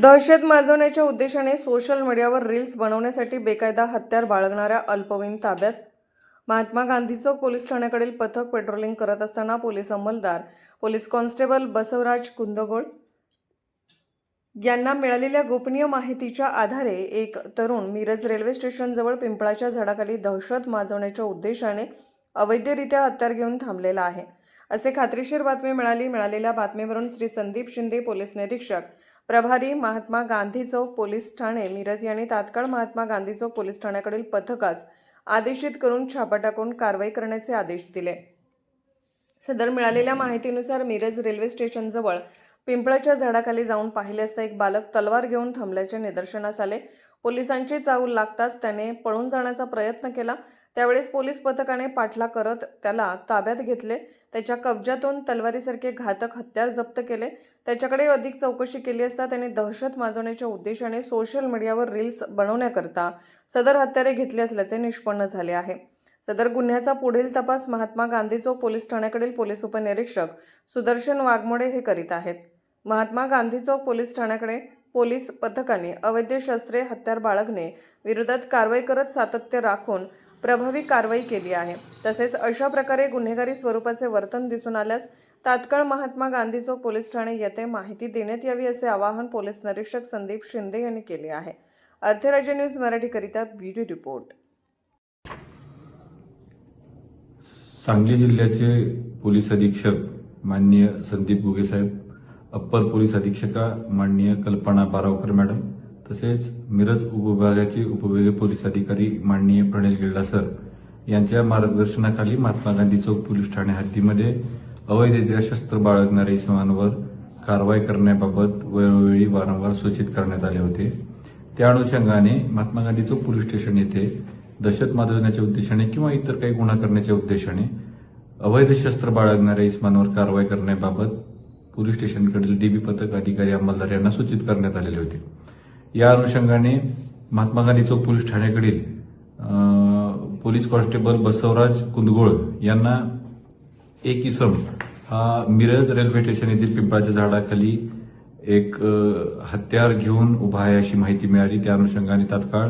दहशत माजवण्याच्या उद्देशाने सोशल मीडियावर रील्स बनवण्यासाठी बेकायदा हत्यार बाळगणाऱ्या अल्पवयीन ताब्यात? महात्मा गांधीचं पोलीस ठाण्याकडील पथक पेट्रोलिंग करत असताना पोलीस अंमलदार पोलीस कॉन्स्टेबल बसवराज कुंदगोळ यांना मिळालेल्या गोपनीय माहितीच्या आधारे एक तरुण मिरज रेल्वे स्टेशनजवळ पिंपळाच्या झाडाखाली दहशत माजवण्याच्या उद्देशाने अवैधरित्या हत्यार घेऊन थांबलेला आहे. असे खात्रीशीर बातमी मिळाली. मिळालेल्या बातमीवरून श्री संदीप शिंदे पोलीस निरीक्षक प्रभारी महात्मा गांधी चौक पोलीस ठाणे. मिरज यांनी तात्काळ महात्मा गांधी चौक पोलीस ठाण्याकडील पथकास आदेशित करून छापा टाकून कारवाई करण्याचे आदेश दिले. सदर मिळालेल्या माहितीनुसार मिरज रेल्वे स्टेशनजवळ पिंपळाच्या झाडाखाली जाऊन पाहिले असता एक बालक तलवार घेऊन थांबल्याचे निदर्शनास आले. पोलिसांची चाऊल लागताच त्याने पळून जाण्याचा प्रयत्न केला. त्यावेळेस पोलीस पथकाने पाठला करत त्याला ताब्यात घेतले. त्याच्या कब्जातून तलवारीसारखे घातक हत्यार जप्त केले. त्याच्याकडे अधिक चौकशी केली असता त्याने दहशत माजवण्याच्या उद्देशाने सोशल मीडियावर रील्स बनवण्याकरता सदर हत्यारे घेतली असल्याचे निष्पन्न झाले आहे. सदर गुन्ह्याचा पुढील तपास महात्मा गांधी चौक पोलीस ठाण्याकडील पोलीस उपनिरीक्षक सुदर्शन वाघमोडे हे करीत आहेत. महात्मा गांधी चौक पोलीस ठाण्याकडे पोलीस पथकाने अवैध शस्त्रे हत्यार बाळगणे विरोधात कारवाई करत सातत्य राखून प्रभावी कारवाई केली आहे. तसेच अशा प्रकारे गुन्हेगारी स्वरूपाचे वर्तन दिसून आल्यास तात्काळ महात्मा गांधी चौक पोलीस ठाणे येथे माहिती देण्यात यावी असे आवाहन पोलीस निरीक्षक संदीप शिंदे यांनी केले आहे. अर्थराज्य न्यूज मराठीकरिता ब्युरो रिपोर्ट. सांगली जिल्ह्याचे पोलीस अधीक्षक माननीय संदीप गुगे साहेब अप्पर पोलीस अधीक्षका माननीय कल्पना बारावकर मॅडम तसेच मिरज उपविभागाचे उपविभागीय पोलीस अधिकारी माननीय प्रणेल गिल्डा सर यांच्या मार्गदर्शनाखाली महात्मा गांधी चौक पोलीस ठाणे हद्दीमध्ये अवैधरित्या शस्त्र बाळगणाऱ्या इसमांवर कारवाई करण्याबाबत वेळोवेळी वारंवार सूचित करण्यात आले होते. त्या अनुषंगाने महात्मा गांधी चौक पोलीस स्टेशन येथे दहशत माजवण्याच्या उद्देशाने किंवा इतर काही गुन्हा करण्याच्या उद्देशाने अवैध शस्त्र बाळगणाऱ्या इसमांवर कारवाई करण्याबाबत पोलीस स्टेशनकडील डीबी पथक अधिकारी अंमलदार यांना सूचित करण्यात आलेले होते. या अनुषंगाने महात्मा गांधी चौक पोलीस ठाण्याकडील पोलीस कॉन्स्टेबल बसवराज कुंदगोळ यांना एक इसम हा मिरज रेल्वे स्टेशन येथील पिंपळाच्या झाडाखाली एक हत्यार घेऊन उभा आहे अशी माहिती मिळाली. त्या अनुषंगाने तात्काळ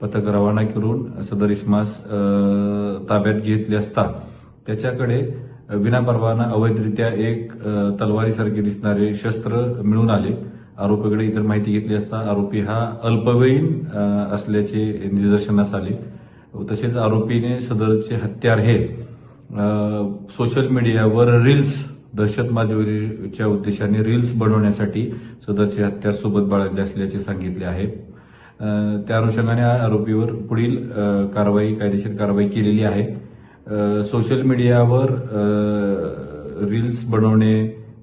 पथक रवाना करून सदर इस्मास ताब्यात घेतले असता त्याच्याकडे विनापरवाना अवैधरित्या एक तलवारीसारखे दिसणारे शस्त्र मिळून आले. आरोपीकडे इतर माहिती घेतली असता आरोपी हा अल्पवयीन असल्याचे निदर्शनास आले. तसेच आरोपीने सदरचे हत्यार हे सोशल मीडियावर रील्स दहशत माजवण्याच्या उद्देशाने रील्स बनवण्यासाठी सदरचे हत्यार सोबत बाळगले असल्याचे सांगितले आहे. त्या अनुषंगाने या आरोपीवर पुढील कारवाई कायदेशीर कारवाई केलेली आहे. सोशल मीडियावर रील्स बनवणे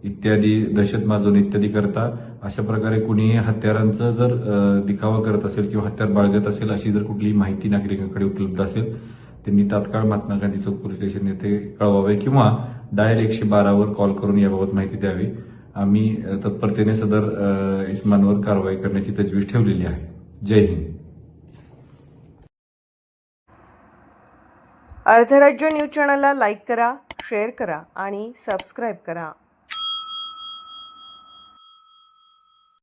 इत्यादी दहशत माजवणे इत्यादी करता अशा प्रकारे कुणीही हत्यारांचं जर दिखावा करत असेल किंवा हत्यार बाळगत असेल अशी जर कुठलीही माहिती नागरिकांकडे उपलब्ध असेल त्यांनी तात्काळ महात्मा गांधी चौक पोलीस स्टेशन येथे कळवावे किंवा डायल एकशे बारावर कॉल करून याबाबत माहिती द्यावी. आम्ही तत्परतेने सदर इस्मानवर कारवाई करण्याची तजवीज ठेवलेली आहे. जय हिंद. अर्धराज्य न्यूज चॅनलला लाईक करा शेअर करा आणि सबस्क्राईब करा.